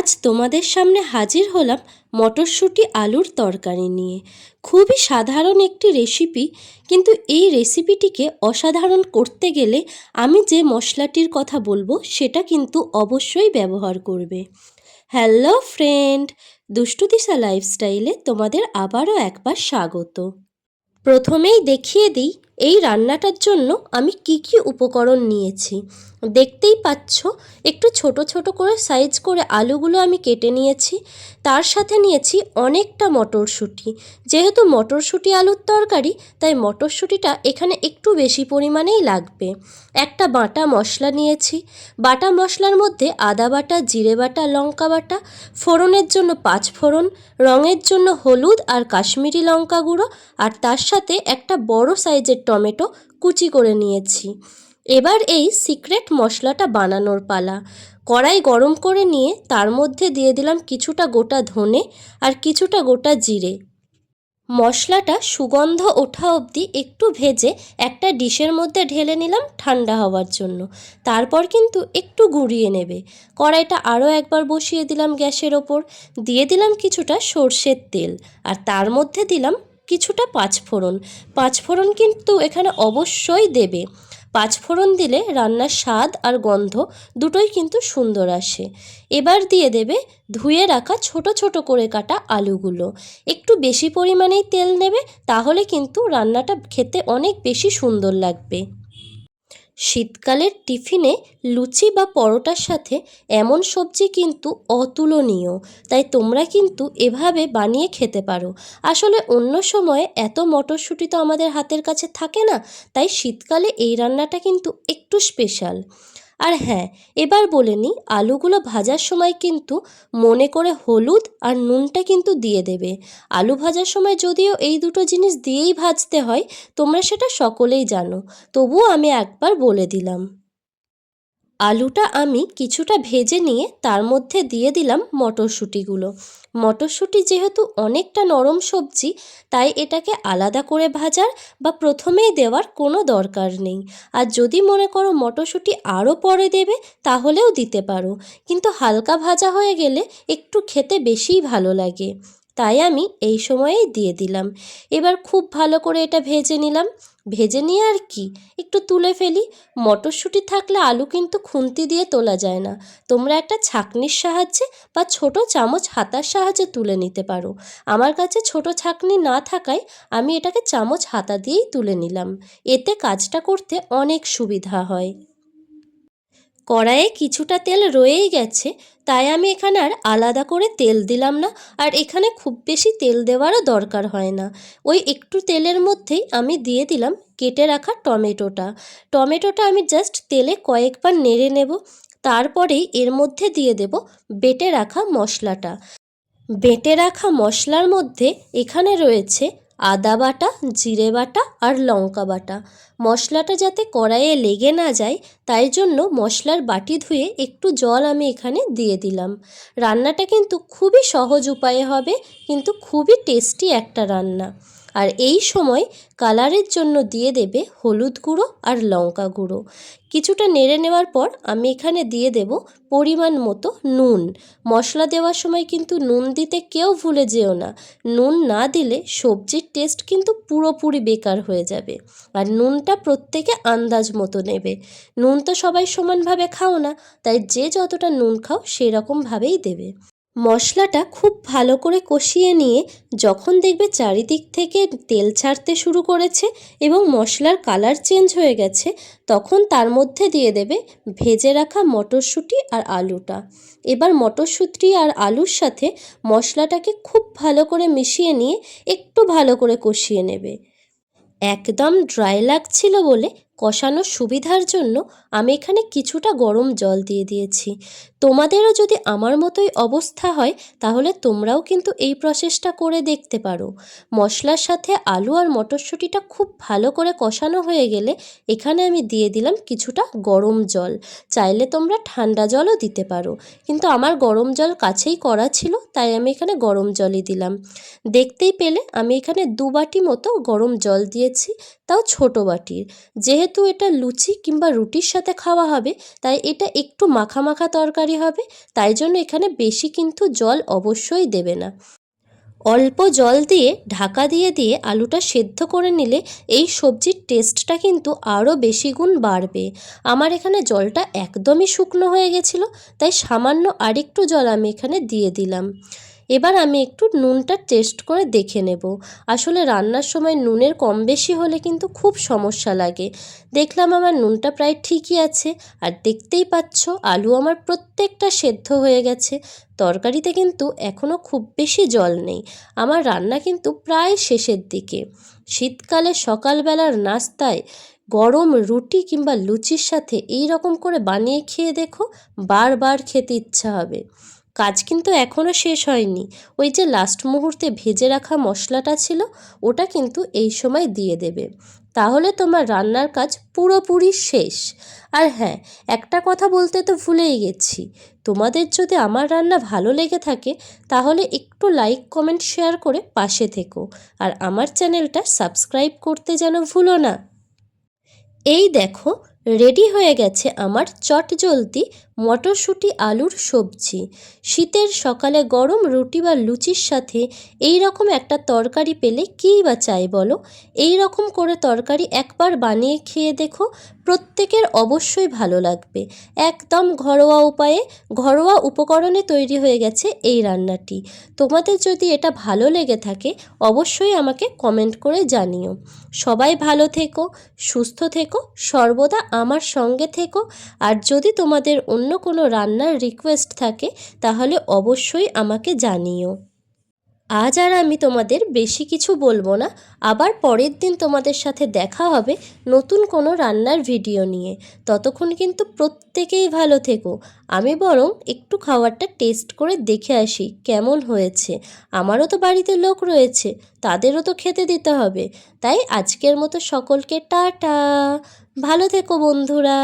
আজ তোমাদের সামনে হাজির হলাম মটরশুঁটি আলুর তরকারি নিয়ে। খুবই সাধারণ একটি রেসিপি কিন্তু এই রেসিপিটিকে অসাধারণ করতে গেলে আমি যে মশলাটির কথা বলব, সেটা কিন্তু অবশ্যই ব্যবহার করবে। হ্যালো ফ্রেন্ড দুষ্টু দিশা লাইফস্টাইলে তোমাদের আবারও একবার স্বাগত। প্রথমেই দেখিয়ে দিই এই রান্নাটার জন্য আমি কি কি উপকরণ নিয়েছি? দেখতেই পাচ্ছ, একটু ছোট ছোট করে সাইজ করে আলুগুলো আমি কেটে নিয়েছি। তার সাথে নিয়েছি অনেকটা মটরশুঁটি। যেহেতু মটরশুঁটি আলুর তরকারি, তাই মটরশুঁটিটা এখানে একটু বেশি পরিমাণেই লাগবে। একটা বাটা মশলা নিয়েছি। বাটা মশলার মধ্যে আদা বাটা, জিরে বাটা, লঙ্কা বাটা, ফোড়নের জন্য পাঁচ ফোড়ন, রঙের জন্য হলুদ আর কাশ্মীরি লঙ্কা গুঁড়ো, আর তার সাথে একটা বড় সাইজের টমেটো কুচি করে নিয়েছি। এবার এই সিক্রেট মশলাটা বানানোর পালা। কড়াই গরম করে নিয়ে তার মধ্যে দিয়ে দিলাম কিছুটা গোটা ধনে আর কিছুটা গোটা জিরে। মশলাটা সুগন্ধ ওঠা অবধি একটু ভেজে একটা ডিশের মধ্যে ঢেলে নিলাম ঠান্ডা হওয়ার জন্য। তারপর কিন্তু একটু গুঁড়িয়ে নেবে। কড়াইটা আরও একবার বসিয়ে দিলাম গ্যাসের ওপর। দিয়ে দিলাম কিছুটা সর্ষের তেল। আর তার মধ্যে দিলাম কিছুটা পাঁচফোড়ন পাঁচফোড়ন কিন্তু এখানে অবশ্যই দেবে। পাঁচফোড়ন দিলে রান্নার স্বাদ আর গন্ধ দুটোই কিন্তু সুন্দর আসে। এবার দিয়ে দেবে ধুয়ে রাখা ছোট ছোট করে কাটা আলুগুলো। একটু বেশি পরিমাণেই তেল নেবে, তাহলে কিন্তু রান্নাটা খেতে অনেক বেশি সুন্দর লাগবে। শীতকালের টিফিনে লুচি বা পরোটার সাথে এমন সবজি কিন্তু অতুলনীয়। তাই তোমরা কিন্তু এভাবে বানিয়ে খেতে পারো। আসলে অন্য সময়ে এত মটরশুঁটি তো আমাদের হাতের কাছে থাকে না, তাই শীতকালে এই রান্নাটা কিন্তু একটু স্পেশাল আর হ্যাঁ এবার বলে নিই আলুগুলো ভাজার সময় কিন্তু মনে করে হলুদ আর নুনটা কিন্তু দিয়ে দেবে। আলু ভাজার সময় যদিও এই দুটো জিনিস দিয়েই ভাজতে হয়, তোমরা সেটা সকলেই জানো। তবুও আমি একবার বলে দিলাম। আলুটা আমি কিছুটা ভেজে নিয়ে তার মধ্যে দিয়ে দিলাম মটরশুঁটিগুলো। মটরশুঁটি যেহেতু অনেকটা নরম সবজি, তাই এটাকে আলাদা করে ভাজার বা প্রথমেই দেওয়ার কোনো দরকার নেই। আর যদি মনে করো মটরশুঁটি আরও পরে দেবে, তাহলেও দিতে পারো। কিন্তু হালকা ভাজা হয়ে গেলে একটু খেতে বেশিই ভালো লাগে। তাই আমি এই সময়েই দিয়ে দিলাম। এবার খুব ভালো করে এটা ভেজে নিলাম। ভেজে নিয়ে আর কি? একটু তুলে ফেলি। মটরশুঁটি থাকলে আলু কিন্তু খুন্তি দিয়ে তোলা যায় না। তোমরা একটা ছাঁকনির সাহায্যে বা ছোট চামচ হাতার সাহায্যে তুলে নিতে পারো। আমার কাছে ছোট ছাঁকনি না থাকায় আমি এটাকে চামচ হাতা দিয়েই তুলে নিলাম। এতে কাজটা করতে অনেক সুবিধা হয়। কড়াইয়ে কিছুটা তেল রয়েই গেছে, তাই আমি এখানে আর আলাদা করে তেল দিলাম না, আর এখানে খুব বেশি তেল দেওয়ারও দরকার হয় না। ওই একটু তেলের মধ্যেই আমি দিয়ে দিলাম কেটে রাখা টমেটোটা। টমেটোটা আমি জাস্ট তেলে কয়েকবার নেড়ে নেব, তারপরেই এর মধ্যে দিয়ে দেব বেটে রাখা মশলাটা। বেটে রাখা মশলার মধ্যে এখানে রয়েছে আদা বাটা, জিরে বাটা আর লঙ্কা বাটা। মশলাটা যাতে কড়াইয়ে লেগে না যায়, তাই জন্য মশলার বাটি ধুয়ে একটু জল আমি এখানে দিয়ে দিলাম। রান্নাটা কিন্তু খুবই সহজ উপায়ে হবে, কিন্তু খুবই টেস্টি একটা রান্না। আর এই সময় কালারের জন্য দিয়ে দেবে হলুদ গুঁড়ো আর লঙ্কা গুঁড়ো। কিছুটা নেড়ে নেওয়ার পর আমি এখানে দিয়ে দেব পরিমাণ মতো নুন। মশলা দেওয়ার সময় কিন্তু নুন দিতে কেউ ভুলে যেও না। নুন না দিলে সবজির টেস্ট কিন্তু পুরোপুরি বেকার হয়ে যাবে। আর নুনটা প্রত্যেকে আন্দাজ মতো নেবে। নুন তো সবাই সমানভাবে খাও না, তাই যে যতটা নুন খাও সেরকমভাবেই দেবে। মশলাটা খুব ভালো করে কষিয়ে নিয়ে যখন দেখবে চারিদিক থেকে তেল ছাড়তে শুরু করেছে এবং মশলার কালার চেঞ্জ হয়ে গেছে, তখন তার মধ্যে দিয়ে দেবে ভেজে রাখা মটরশুঁটি আর আলুটা। এবার মটরশুঁটি আর আলুর সাথে মশলাটাকে খুব ভালো করে মিশিয়ে নিয়ে একটু ভালো করে কষিয়ে নেবে। একদম ড্রাই লাগছিল বলে কষানোর সুবিধার জন্য আমি এখানে কিছুটা গরম জল দিয়ে দিয়েছি। তোমাদেরও যদি আমার মতোই অবস্থা হয়, তাহলে তোমরাও কিন্তু এই প্রসেসটা করে দেখতে পারো। মশলার সাথে আলু আর মটরশুঁটিটা খুব ভালো করে কষানো হয়ে গেলে এখানে আমি দিয়ে দিলাম কিছুটা গরম জল। চাইলে তোমরা ঠান্ডা জলও দিতে পারো। কিন্তু আমার গরম জল কাছেই করা ছিল, তাই আমি এখানে গরম জলই দিলাম। দেখতেই পেলে আমি এখানে দু বাটি মতো গরম জল দিয়েছি। তাও ছোট বাটির। যেহেতু এটা লুচি কিংবা রুটির সাথে খাওয়া হবে, তাই এটা একটু মাখা মাখা তরকারি হবে, তাই জন্য এখানে বেশি কিন্তু জল অবশ্যই দেবে না। অল্প জল দিয়ে, ঢাকা দিয়ে দিয়ে আলুটা সেদ্ধ করে নিলে এই সবজির টেস্টটা কিন্তু আরও বেশি গুণ বাড়বে। আমার এখানে জলটা একদমই শুকনো হয়ে গেছিল, তাই সামান্য আরেকটু জল আমি এখানে দিয়ে দিলাম। এবার আমি একটু নুনটা টেস্ট করে দেখে নেব। আসলে রান্নার সময় নুনের কম বেশি হলে কিন্তু খুব সমস্যা লাগে। দেখলাম আমার নুনটা প্রায় ঠিকই আছে, আর দেখতেই পাচ্ছ আলু আমার প্রত্যেকটা সেদ্ধ হয়ে গেছে। তরকারিতে কিন্তু এখনও খুব বেশি জল নেই। আমার রান্না কিন্তু প্রায় শেষের দিকে। শীতকালে সকালবেলার নাস্তায় গরম রুটি কিংবা লুচির সাথে এই রকম করে বানিয়ে খেয়ে দেখো, বারবার খেতে ইচ্ছা হবে। কাজ কিন্তু এখনও শেষ হয়নি। ওই যে লাস্ট মুহূর্তে ভেজে রাখা মশলাটা ছিল, ওটা কিন্তু এই সময় দিয়ে দেবে। তাহলে তোমার রান্নার কাজ পুরোপুরি শেষ। আর হ্যাঁ একটা কথা বলতে তো ভুলেই গেছি। তোমাদের যদি আমার রান্না ভালো লেগে থাকে, তাহলে একটু লাইক কমেন্ট শেয়ার করে পাশে থেকো। আর আমার চ্যানেলটা সাবস্ক্রাইব করতে যেন ভুলো না। এই দেখো রেডি হয়ে গেছে আমার চটজলদি মটরশুঁটি, আলুর সবজি। শীতের সকালে গরম রুটি বা লুচির সাথে এই রকম একটা তরকারি পেলে কী বা চাই বলো? এই রকম করে তরকারি একবার বানিয়ে খেয়ে দেখো, প্রত্যেকের অবশ্যই ভালো লাগবে। একদম ঘরোয়া উপায়ে, ঘরোয়া উপকরণে তৈরি হয়ে গেছে এই রান্নাটি। তোমাদের যদি এটা ভালো লেগে থাকে, অবশ্যই আমাকে কমেন্ট করে জানিও। সবাই ভালো থেকো, সুস্থ থেকো, সর্বদা আমার সঙ্গে থেকো। আর যদি তোমাদের অন্য কোনো রান্নার রিকোয়েস্ট থাকে, তাহলে অবশ্যই আমাকে জানিও। আজ আর আমি তোমাদের বেশি কিছু বলব না, আবার পরের দিন তোমাদের সাথে দেখা হবে নতুন কোনো রান্নার ভিডিও নিয়ে। ততক্ষণ কিন্তু প্রত্যেকেই ভালো থেকো। আমি বরং একটু খাবারটা টেস্ট করে দেখে আসি কেমন হয়েছে। আমারও তো বাড়িতে লোক রয়েছে, তাদেরও তো খেতে দিতে হবে। তাই আজকের মতো সকলকে টাটা। ভালো থেকো বন্ধুরা।